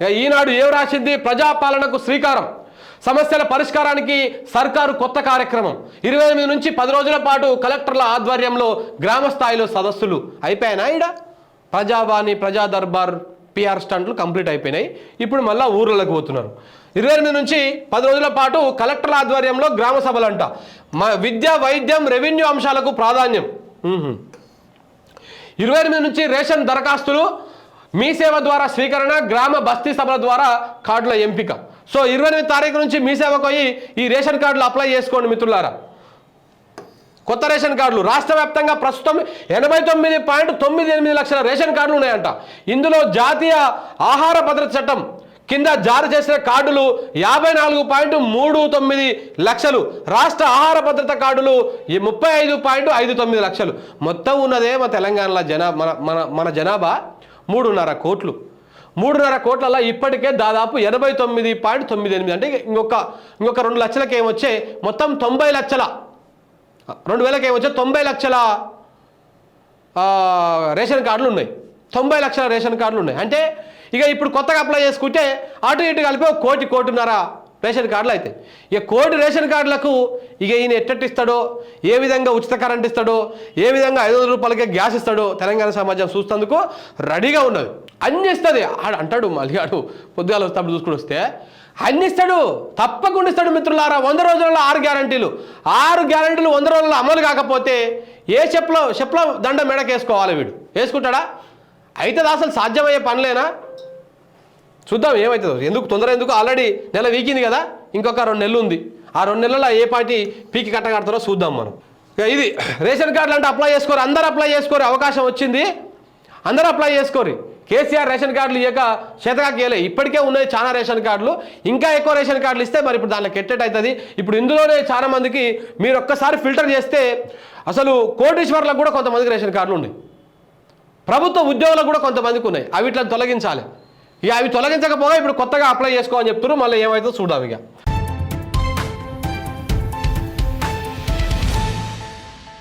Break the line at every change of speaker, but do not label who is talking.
ఈనాడు ఏం రాసింది? ప్రజాపాలనకు శ్రీకారం. సమస్యల పరిష్కారానికి సర్కారు కొత్త కార్యక్రమం. ఇరవై ఎనిమిది నుంచి పది రోజుల పాటు కలెక్టర్ల ఆధ్వర్యంలో గ్రామ స్థాయిలో సదస్సులు అయిపోయానా ఈడ? ప్రజావాణి ప్రజా దర్బార్ పిఆర్ స్టంట్లు కంప్లీట్ అయిపోయినాయి. ఇప్పుడు మళ్ళీ ఊర్లలోకి పోతున్నారు. ఇరవై ఎనిమిది నుంచి పది రోజుల పాటు కలెక్టర్ల ఆధ్వర్యంలో గ్రామ సభలంట. మా విద్య వైద్యం రెవెన్యూ అంశాలకు ప్రాధాన్యం. ఇరవై ఎనిమిది నుంచి రేషన్ దరఖాస్తులు మీ సేవ ద్వారా స్వీకరణ గ్రామ బస్తీ సభల ద్వారా కార్డుల ఎంపిక. సో ఇరవై ఎనిమిది తారీఖు నుంచి మీ సేవకు పోయి ఈ రేషన్ కార్డులు అప్లై చేసుకోండి మిత్రులారా. కొత్త రేషన్ కార్డులు. రాష్ట్ర వ్యాప్తంగా ప్రస్తుతం ఎనభై తొమ్మిది పాయింట్ తొమ్మిది ఎనిమిది లక్షల రేషన్ కార్డులు ఉన్నాయంట. ఇందులో జాతీయ ఆహార భద్రత చట్టం కింద జారీ చేసిన కార్డులు యాభై నాలుగు పాయింట్ మూడు తొమ్మిది లక్షలు. రాష్ట్ర ఆహార భద్రత కార్డులు ఈ ముప్పై ఐదు పాయింట్ ఐదు తొమ్మిది లక్షలు. మొత్తం ఉన్నదే మా తెలంగాణలో జనా మన మన మన జనాభా. మూడున్నర కోట్లు. మూడున్నర కోట్లలో ఇప్పటికే దాదాపు ఎనభై తొమ్మిది పాయింట్ తొమ్మిది ఎనిమిది అంటే ఇంకొక ఇంకొక రెండు లక్షలకి ఏమొచ్చే మొత్తం తొంభై లక్షల రెండు వేలకి ఏమొచ్చే తొంభై లక్షల రేషన్ కార్డులు ఉన్నాయి తొంభై లక్షల రేషన్ కార్డులు ఉన్నాయి అంటే ఇక ఇప్పుడు కొత్తగా అప్లై చేసుకుంటే అటు ఇటు కలిపి కోటి కోటిన్నర రేషన్ కార్డులు అయితే. ఇక కోటి రేషన్ కార్డులకు ఇక ఈయన ఎట్టట్టిస్తాడో ఏ విధంగా ఉచిత కరెంట్ ఇస్తాడో ఏ విధంగా ఐదు వందల రూపాయలకే గ్యాస్ ఇస్తాడో తెలంగాణ సమాజం చూస్తందుకు రెడీగా ఉన్నది. అన్ని ఇస్తుంది. ఆడు అంటాడు మళ్ళీ ఆడు పొద్దుగాల వస్తాడు చూసుకుని వస్తే. అన్ని ఇస్తాడు. తప్పకుండా ఇస్తాడు మిత్రులారా. వంద రోజులలో ఆరు గ్యారంటీలు. ఆరు గ్యారంటీలు వంద రోజుల్లో అమలు కాకపోతే ఏ చెప్పులో చెప్పులో దండ మెడకేసుకోవాలి వీడు. వేసుకుంటాడా? అయితే అసలు సాధ్యమయ్యే పనులేనా? చూద్దాం ఏమవుతుందో ఎందుకు తొందర ఎందుకు? ఆల్రెడీ నెల వీకింది కదా ఇంకొక రెండు నెలలు ఉంది. ఆ రెండు నెలల్లో ఏ పార్టీ పీకి కట్టగడతారో చూద్దాం మనం. ఇది రేషన్ కార్డులు అంటే అప్లై చేసుకోరు అందరు అప్లై చేసుకోరు అవకాశం వచ్చింది. అందరూ అప్లై చేసుకోరు. కేసీఆర్ రేషన్ కార్డులు ఇవ్వక చేతగాకి ఇవ్వలే ఇప్పటికే ఉన్నాయి చాలా రేషన్ కార్డులు. ఇంకా ఎక్కువ రేషన్ కార్డులు ఇస్తే మరి ఇప్పుడు దాంట్లో కెట్టెట్ అవుతుంది. ఇప్పుడు ఇందులోనే చాలా మందికి మీరు ఒక్కసారి ఫిల్టర్ చేస్తే అసలు కోటీశ్వర్లకు కూడా కొంతమందికి రేషన్ కార్డులు ఉన్నాయి. ప్రభుత్వ ఉద్యోగులకు కూడా కొంతమందికి ఉన్నాయి. అవి ఇట్లా తొలగించాలి. ఇక అవి తొలగించకపోగా ఇప్పుడు కొత్తగా అప్లై చేసుకోమని చెప్తున్నారు. మళ్ళీ ఏమైతుందో చూద్దాం ఇక.